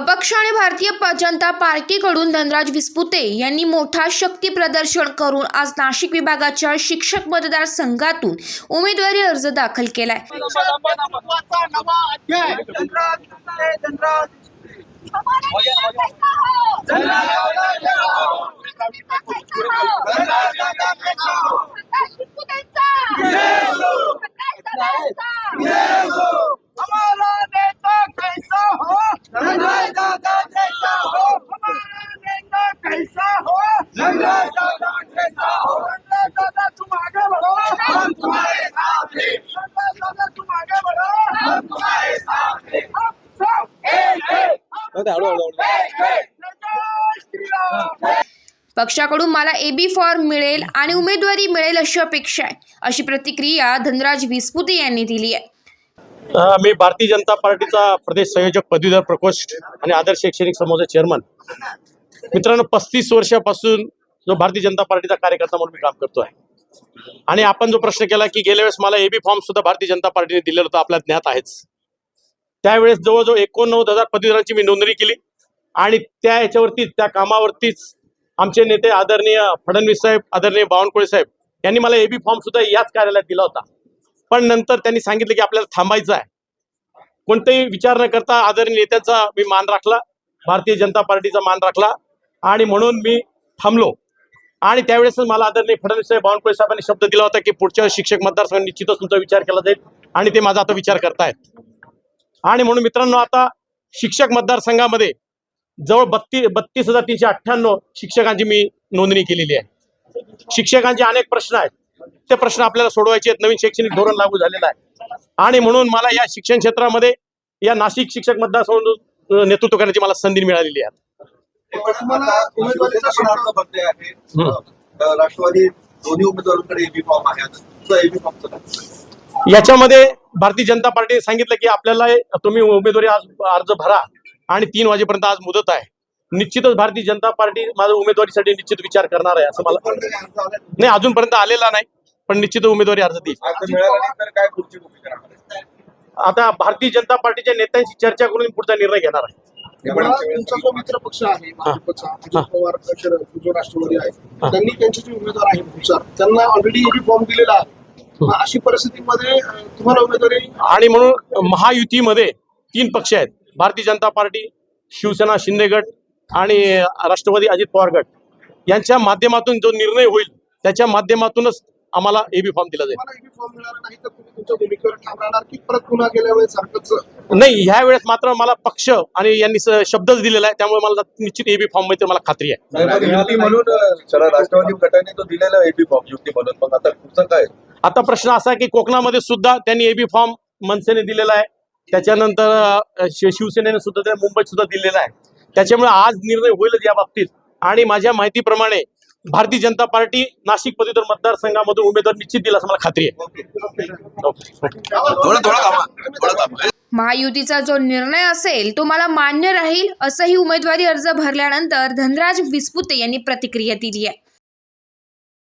पक्ष आणि भारतीय जनता पार्टीकडून धनराज विस्पुते यांनी मोठा शक्ती प्रदर्शन करून आज नाशिक विभागाच्या शिक्षक मतदारसंघातून उमेदवारी अर्ज दाखल केलाय. धनराज पक्षाकडून मला एबी फॉर्म मिळेल आणि उमेदवारी मिळेल अशी अपेक्षा आहे. अशी प्रतिक्रिया धनराज विस्पुते यांनी दिली आहे. मी भारतीय जनता पार्टीचा प्रदेश संयोजक पदवीधर प्रकोष्ठ आणि आदर्श शैक्षणिक समूहाचा चेअरमन. मित्रांनो पस्तीस वर्षापासून जो भारतीय जनता पार्टीचा कार्यकर्ता म्हणून मी काम करतो आहे आणि आपण जो प्रश्न केला की गेल्या वेळेस मला एबी फॉर्म सुद्धा भारतीय जनता पार्टीने दिलेलं होतं आपल्या ज्ञात आहेच. त्यावेळेस जवळजवळ एकोणनव्वद हजार पदवीधरांची मी नोंदणी केली. आणि त्या याच्यावरतीच त्या कामावरतीच आमचे नेते आदरणीय फडणवीस साहेब आदरणीय बावनकुळे साहेब यांनी मला एबी फॉर्म सुद्धा याच कार्यालयात दिला होता. पण नंतर त्यांनी सांगितलं की आपल्याला थांबायचं आहे. कोणताही विचार न करता आदरणीय नेत्याचा मी मान राखला भारतीय जनता पार्टीचा मान राखला आणि म्हणून मी थांबलो. आणि त्यावेळेस मला आदरणीय फडणवीस साहेब बावनकुळे साहेबांनी शब्द दिला होता की पुढच्या शिक्षक मतदारसंघ निश्चितच तुमचा विचार केला जाईल आणि ते माझा आता विचार करतायत. आणि म्हणून मित्रांनो आता शिक्षक मतदारसंघामध्ये जवळ बत्तीस बत्तीस हजार तीनशे अठ्ठ्याण्णव शिक्षकांची मी नोंदणी केलेली आहे. शिक्षकांचे अनेक प्रश्न आहेत. ते प्रश्न आपल्याला सोडवायचे आहेत. नवीन शैक्षणिक धोरण लागू झालेलं आहे. आणि म्हणून मला या शिक्षण क्षेत्रामध्ये या नाशिक शिक्षक मतदारसंघ नेतृत्व करण्याची मला संधी मिळालेली आहे. राष्ट्रवादी दोन्ही उमेदवारांकडे? याच्यामध्ये भारतीय जनता पार्टीने सांगितलं की आपल्याला तुम्ही उमेदवारी आज अर्ज भरा आणि तीन वाजेपर्यंत आज मुदत आहे. निश्चितच भारतीय जनता पार्टी माझ्या उमेदवारीसाठी निश्चित विचार करणार आहे असं मला नाही. अजूनपर्यंत आलेला नाही पण निश्चित उमेदवारी अर्ज देईल? आता भारतीय जनता पार्टीच्या नेत्यांशी चर्चा करून पुढचा निर्णय घेणार आहे. मला तुमचा जो मित्र पक्ष आहे भाजपचा अजित पवार शरद जो राष्ट्रवादी आहे त्यांनी त्यांचे जे उमेदवार आहे त्यांना ऑलरेडी फॉर्म दिलेला आहे. अशी परिस्थितीमध्ये तुम्हाला उमेदवारी आणि म्हणून महायुतीमध्ये तीन पक्ष आहेत. भारतीय जनता पार्टी शिवसेना शिंदे गट आणि राष्ट्रवादी अजित पवार गट. यांच्या माध्यमातून जो निर्णय होईल त्याच्या माध्यमातूनच आम्हाला एबी फॉर्म दिला जाईल. तुम्हाला एबी फॉर्म मिळाला नाही तर तुम्ही तुमच्या भूमिकेवर ठाम राहणार की परत पुन्हा गेल्या वेळेस सारखंच? नाही ह्या वेळेस मात्र मला पक्ष आणि यांनी शब्दच दिलेला आहे. त्यामुळे मला निश्चित एबी फॉर्म मिळते मला खात्री आहे. म्हणून राष्ट्रवादी गटाने तो दिलेला एबी फॉर्म युती म्हणून मग आता पुढचं काय? आता प्रश्न असा आहे की कोकणामध्ये सुद्धा त्यांनी एबी फॉर्म मनसेने दिलेला आहे. त्याच्यानंतर शिवसेनेने सुद्धा त्या मुंबईत सुद्धा दिलेला आहे. त्याच्यामुळे आज निर्णय होईलच या बाबतीत. आणि माझ्या माहितीप्रमाणे भारतीय जनता पार्टी नाशिक पदवीधर मतदारसंघामधून उमेदवार निश्चित दिला असं मला खात्री आहे. महायुतीचा जो निर्णय असेल तो मला मान्य राहील असंही उमेदवारी अर्ज भरल्यानंतर धनराज विस्पुते यांनी प्रतिक्रिया दिली आहे.